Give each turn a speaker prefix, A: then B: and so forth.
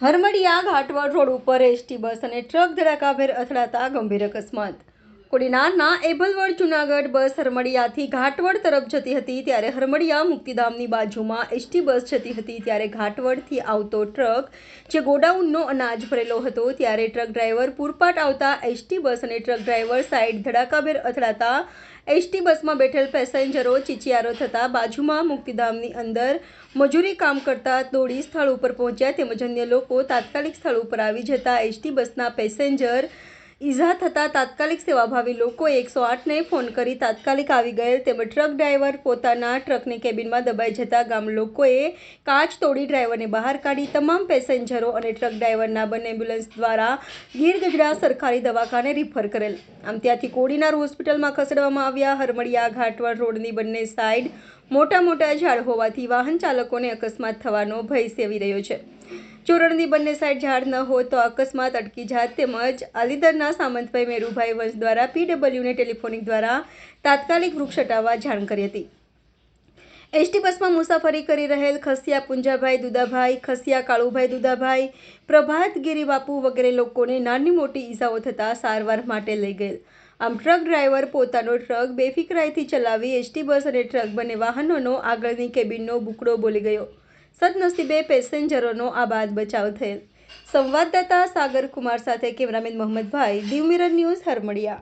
A: Harmadiya ઘાટવડ road ઉપર ST bus અને truck ધડાકાભેર અથડાતા ગંભીર અકસ્માત. કોડીનારના એબલવડ જુનાગઢ બસ હરમડિયાથી ઘાટવડ તરફ જતી હતી ત્યારે હરમડિયા મુક્તિધામની બાજુમાં એસટી બસ જતી હતી ત્યારે ઘાટવડથી આવતો ટ્રક જે ગોડાઉનનો અનાજ ભરેલો હતો ત્યારે ટ્રક ડ્રાઈવર પૂરપાટ આવતા એસટી બસ અને ટ્રક ડ્રાઈવર સાઈડ ધડાકાભેર અથડાતા એસટી બસમાં બેઠેલ પેસેન્જરો ચીચિયારો થતા બાજુમાં મુક્તિધામની અંદર મજૂરી કામ કરતા દોડી સ્થળ ઉપર પહોંચ્યા તેમજ અન્ય લોકો તાત્કાલિક સ્થળ ઉપર આવી જતા એસટી બસના પેસેન્જર ઈજા થતાં તાત્કાલિક સેવાભાવી લોકોએ એકસો આઠને ફોન કરી તાત્કાલિક આવી ગયેલ તેમજ ટ્રક ડ્રાઈવર પોતાના ટ્રકની કેબિનમાં દબાઈ જતા ગામ લોકોએ કાચ તોડી ડ્રાઈવરને બહાર કાઢી તમામ પેસેન્જરો અને ટ્રક ડ્રાઈવરના બંને એમ્બ્યુલન્સ દ્વારા ગીર ગઢડા સરકારી દવાખાને રિફર કરેલ. આમ ત્યાંથી કોડીનાર હોસ્પિટલમાં ખસેડવામાં આવ્યા. હરમડિયા ઘાટવાડ રોડની બંને સાઈડ મોટા મોટા ઝાડ હોવાથી વાહન ચાલકોને અકસ્માત થવાનો ભય સેવી રહ્યો છે. જો રણની બંને સાઈડ ઝાડ ન હોય તો અકસ્માત, અટકી જાત તેમજ અલીદરના સામંતભાઈ મેરુભાઈ વંશ દ્વારા પીડબ્લ્યુને ટેલિફોનિક દ્વારા તાત્કાલિક વૃક્ષ હટાવવા જાણ કરી હતી. એસટી બસમાં મુસાફરી કરી રહેલ ખસિયા પુંજાભાઈ દુદાભાઈ, ખસિયા કાળુભાઈ દુદાભાઈ, પ્રભાત ગિરિબાપુ વગેરે લોકોને નાની મોટી ઈજાઓ થતાં સારવાર માટે લઈ ગયેલ. આમ ટ્રક ડ્રાઈવર પોતાનો ટ્રક બેફિકરાઈથી ચલાવી એસટી બસ અને ટ્રક બંને વાહનોનો આગળની કેબિનનો બુકડો બોલી ગયો. સદનસીબે પેસેન્જરોનો આ બાદ બચાવ થયેલ. સંવાદદાતા સાગર કુમાર સાથે કેમેરામેન મોહમ્મદભાઈ દિવમીરન ન્યૂઝ હરમડિયા.